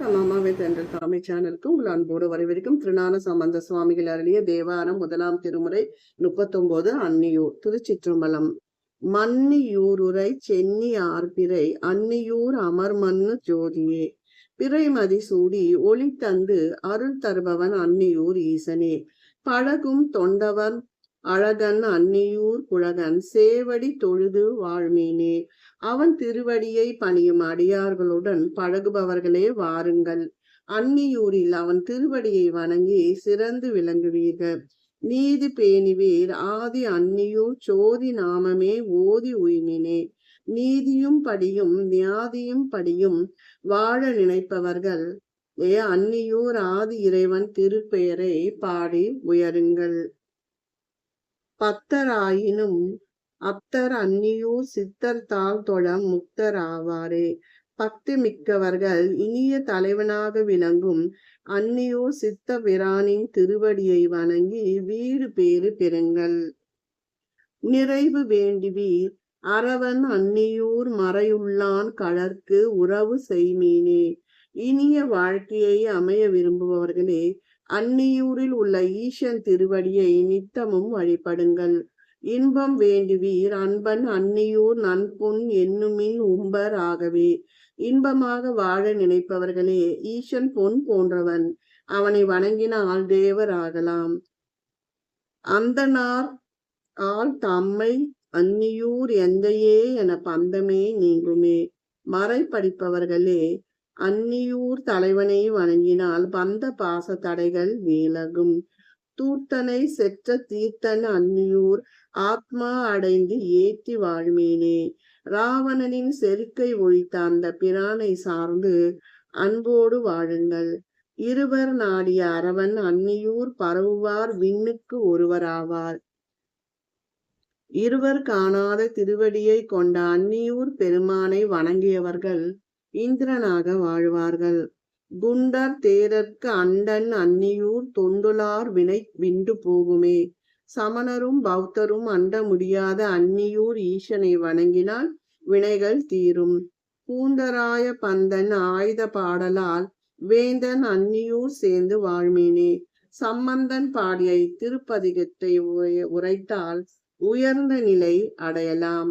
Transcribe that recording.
வணக்கம். அம்மாவே தென்றல் தலைமை சேனலுக்கு உங்கள் அன்போடு வரவிருக்கும் திருநான சம்பந்த சுவாமிகள் அருளிய தேவாரம் முதலாம் திருமுறை முப்பத்தொன்பது அன்னியூர் திருச்சிற்றம்பலம். மன்னியூருரை சென்னி ஆர்பிரை அன்னியூர் அமர்மன்னு ஜோதியே. பிறைமதி சூடி ஒளி தந்து அருள் தருபவன் அன்னியூர் ஈசனே. பழகும் தொண்டவன் அழகன் அன்னியூர் குழகன் சேவடி தொழுது வாழ்மீனே. அவன் திருவடியை பணியும் அடியார்களுடன் பழகுபவர்களே வாருங்கள். அன்னியூரில் அவன் திருவடியை வணங்கி சிறந்து விளங்குவீர்கள். நீதி பேணிவீர் ஆதி அன்னியூர் சோதி நாமமே ஓதி உய்மினே. நீதியும் படியும் நியாதியும் படியும் வாழ நினைப்பவர்கள் ஏ அன்னியூர் ஆதி இறைவன் திருப்பெயரை பாடி உயருங்கள். பத்தராயினும் அப்தர் அந்நியூர் சித்தர் தாழ் தொழம் முக்தர் ஆவாரே. பக்தி மிக்கவர்கள் இனிய தலைவனாக விளங்கும் அந்நியூர் சித்த பிரானின் திருவடியை வணங்கி வீடு பேறு பெறுங்கள். நிறைவு வேண்டுவீர் அரவன் அந்நியூர் மறையுள்ளான் கழற்கு உறவு செய்மீனே. இனிய வாழ்க்கையை அமைய விரும்புபவர்களே அந்நியூரில் உள்ள ஈசன் திருவடியை நித்தமும் வழிபடுங்கள். இன்பம் வேண்டுவீர் அன்பன் அந்நியூர் நன்புண் என்னுமின் உம்பர் ஆகவே. இன்பமாக வாழ நினைப்பவர்களே ஈசன் பொன் போன்றவன் அவனை வணங்கினால் தேவர் ஆகலாம். அந்தனார் ஆள் தம்மை அந்நியூர் எந்தையே என பந்தமே நீங்குமே. மறை படிப்பவர்களே அந்நியூர் தலைவனை வணங்கினால் பந்த பாச தடைகள் விலகும் தூர்த்தனை செற்ற தீர்த்தன் அந்நியூர் ஆத்மா அடைந்து ஏற்றி வாழ்மேனே. ராவணனின் செருக்கை ஒழித்த அந்த பிரானை சார்ந்து அன்போடு வாழுங்கள். இருவர் நாடிய அரவன் அந்நியூர் பரவுவார் விண்ணுக்கு ஒருவராவார். இருவர் காணாத திருவடியை கொண்ட அந்நியூர் பெருமானை வணங்கியவர்கள் இந்திரனாக வாழ்வார்கள். குண்டர் தேரர்க்கு அண்டன் அந்நியூர் தொண்டுலார் வினை விண்டு போகுமே. சமணரும் பௌத்தரும் அண்ட முடியாத அந்நியூர் ஈசனை வணங்கினால் வினைகள் தீரும். பூந்தராய பந்தன் ஆயுத பாடலால் வேந்தன் அந்நியூர் சேர்ந்து வாழ்மேனே. சம்பந்தன் பாடிய திருப்பதிகத்தை உரைத்தால் உயர்ந்த நிலை அடையலாம்.